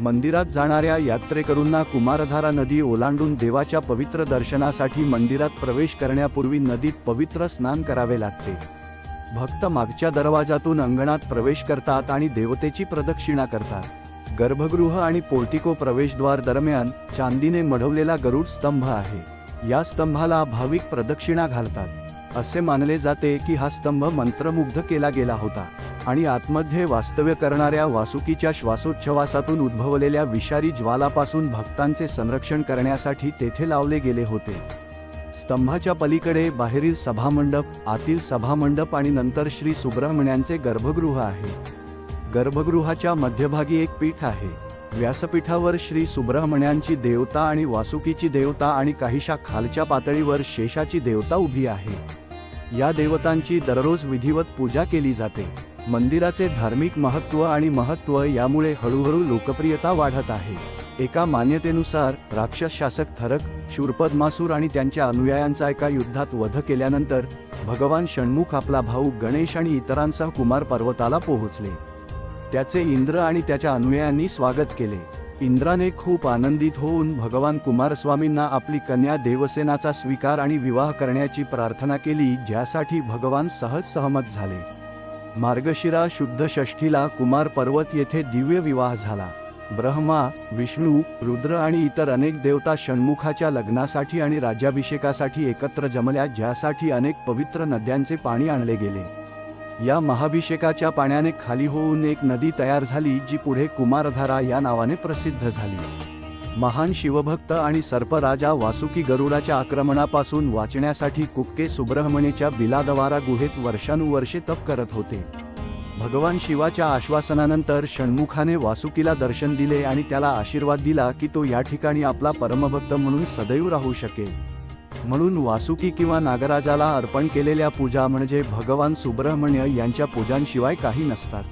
मंदिरात जाणाऱ्या यात्रेकरूंना कुमारधारा नदी ओलांडून देवाच्या पवित्र दर्शनासाठी मंदिरात प्रवेश करण्यापूर्वी नदीत पवित्र स्नान करावे लागते. भक्त मागच्या दरवाजातून अंगणात प्रवेश करतात आणि देवतेची प्रदक्षिणा करतात. गर्भगृह आणि पोर्टिको प्रवेशद्वार दरम्यान चांदीने मढवलेला गरुड स्तंभ आहे. या स्तंभाला भाविक प्रदक्षिणा घालतात. असे मानले जाते की हा स्तंभ मंत्रमुग्ध केला गेला होता. आणि आतमध्ये वास्तव्य करणाऱ्या वासुकीच्या श्वासोच्छवासातून उद्भवलेल्या विषारी ज्वालापासून भक्तांचे संरक्षण करण्यासाठी तेथे लावले गेले होते. स्तंभाच्या पलीकडे बाहेरील सभामंडप आतील सभामंडप आणि नंतर श्री सुब्रह्मण्यांचे गर्भगृह आहे. गर्भगृहाच्या मध्यभागी एक पीठ आहे. व्यासपीठावर श्री सुब्रह्मण्यांची देवता आणि वासुकीची देवता आणि काहीशा खालच्या पातळीवर शेषाची देवता उभी आहे. या देवतांची दररोज विधिवत पूजा केली जाते. मंदिराचे धार्मिक महत्त्व आणि महत्त्व यामुळे हळूहळू लोकप्रियता वाढत आहे. एका मान्यतेनुसार राक्षस शासक थरक शूरपद्मासूर आणि त्यांच्या अनुयायांचा एका युद्धात वध केल्यानंतर भगवान षण्मुख आपला भाऊ गणेश आणि इतरांसह कुमार पर्वताला पोहोचले. त्याचे इंद्र आणि त्याच्या अनुयायांनी स्वागत केले. इंद्राने खूप आनंदित होऊन भगवान कुमारस्वामींना आपली कन्या देवसेनाचा स्वीकार आणि विवाह करण्याची प्रार्थना केली ज्यासाठी भगवान सहज सहमत झाले. मार्गशिरा शुद्ध षष्ठीला कुमार पर्वत येथे दिव्य विवाह झाला. ब्रह्मा विष्णू रुद्र आणि इतर अनेक देवता षण्मुखाच्या लग्नासाठी आणि राज्याभिषेकासाठी एकत्र जमल्या ज्यासाठी अनेक पवित्र नद्यांचे पाणी आणले गेले. या महाभिषेकाच्या पाण्याने खाली होऊन एक नदी तयार झाली जी पुढे कुमारधारा या नावाने प्रसिद्ध झाली. महान शिवभक्त आणि सर्पराजा वासुकी गरुडाच्या आक्रमणापासून वाचण्यासाठी कुक्के सुब्रह्मण्यच्या बिलादवारा गुहेत वर्षानुवर्षे तप करत होते. भगवान शिवाच्या आश्वासनानंतर षण्मुखाने वासुकीला दर्शन दिले आणि त्याला आशीर्वाद दिला की तो या ठिकाणी आपला परमभक्त म्हणून सदैव राहू शकेल. म्हणून वासुकी किंवा नागराजाला अर्पण केलेल्या पूजा म्हणजे भगवान सुब्रह्मण्य यांच्या पूजांशिवाय काही नसतात.